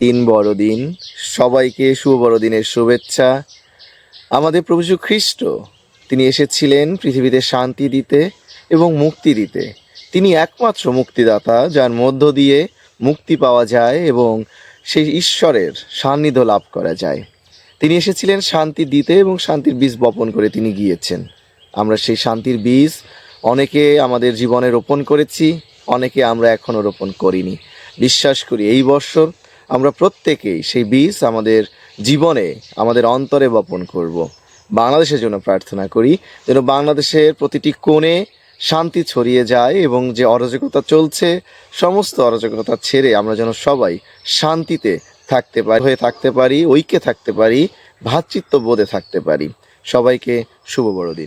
তিন বড়দিন। সবাইকে শুভ বড়দিনের শুভেচ্ছা। আমাদের প্রভু খ্রিস্ট তিনি এসেছিলেন পৃথিবীতে শান্তি দিতে এবং মুক্তি দিতে। তিনি একমাত্র মুক্তিদাতা, যার মধ্য দিয়ে মুক্তি পাওয়া যায় এবং সেই ঈশ্বরের সান্নিধ্য লাভ করা যায়। তিনি এসেছিলেন শান্তি দিতে এবং শান্তির বীজ বপন করে তিনি গিয়েছেন। আমরা সেই শান্তির বীজ অনেকে আমাদের জীবনে রোপণ করেছি, অনেকে আমরা এখনও রোপণ করিনি। বিশ্বাস করি, এই বছর আমরা প্রত্যেকেই সেই বীজ আমাদের জীবনে, আমাদের অন্তরে বপন করব। বাংলাদেশের জন্য প্রার্থনা করি যেন বাংলাদেশের প্রতিটি কোণে শান্তি ছড়িয়ে যায় এবং যে অরাজকতা চলছে, সমস্ত অরাজকতা ছেড়ে আমরা যেন সবাই শান্তিতে থাকতে পারি, হয়ে থাকতে পারি, ঐক্যে থাকতে পারি ভ্রাতৃত্ব বোধে থাকতে পারি সবাইকে শুভ বড়দিন